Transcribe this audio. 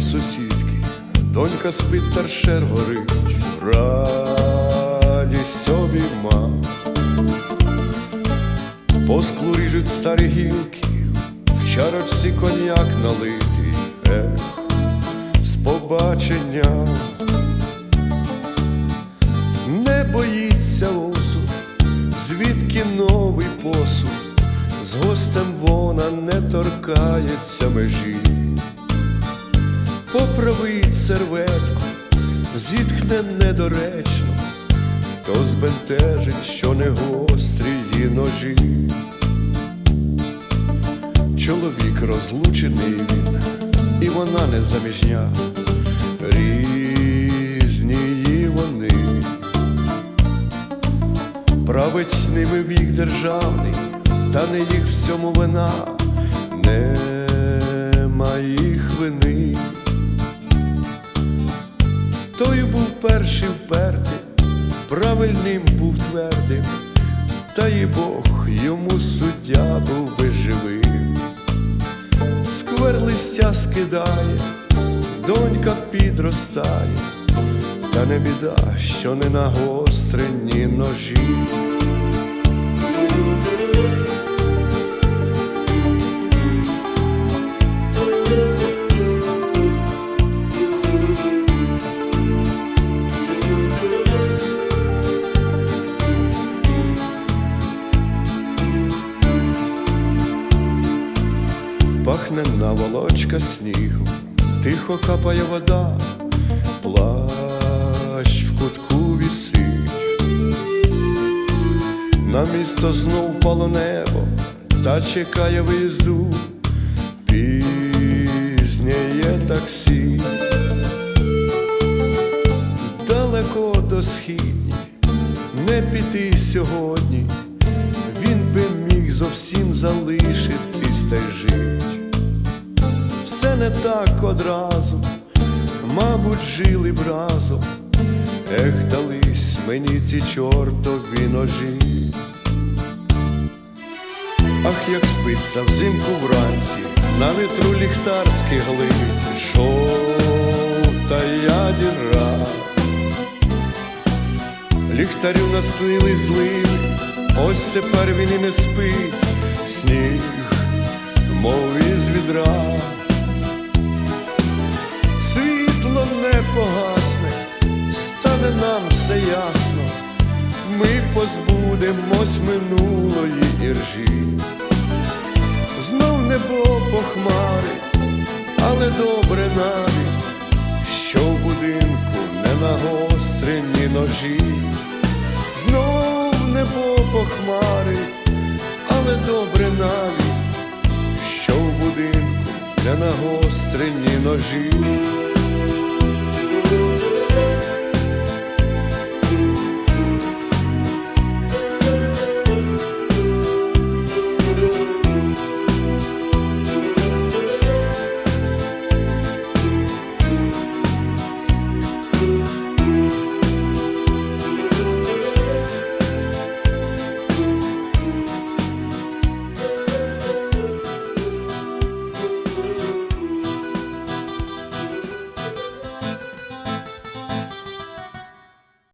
сусідки, донька спить торшер горить, радість обійма. По склу ріжуть старі гілки, в чарочці коньяк налитий, ех, з побачення. Не боїться осуд, звідки новий посуд, з гостем вона не торкається межі. Поправить серветку, зіткне недоречно, то збентежить, що не гострі її ножі. Чоловік розлучений він, і вона не заміжня, різні її вони. Править ними вік державний, та не їх в цьому вина, був вперти, правильним був твердим, та й Бог йому суддя був би живим. Сквер листя скидає, донька підростає, та не біда, що не на гострені ножі. Пахне наволочка снігу, тихо капає вода, плащ в кутку вісить. На місто знов впало небо, та чекає виїзду, пізнє таксі. Далеко до східні, не піти сьогодні, він би міг зовсім залишитись та й жить. Не так одразу, мабуть, жили б разом, ех, дались мені ці чортові ножі. Ах, як спиться взимку вранці, на вітру ліхтарський глибить, жовта ядіра. Ліхтарю наснили зливи, ось тепер він і не спить, сніг, мов із відра. Погасне, стане нам все ясно, ми позбудемось минулої іржі. Знов небо похмари, але добре навіть, що в будинку не нагострені ножі. Знов небо похмари, але добре навіть, що в будинку не нагострені ножі.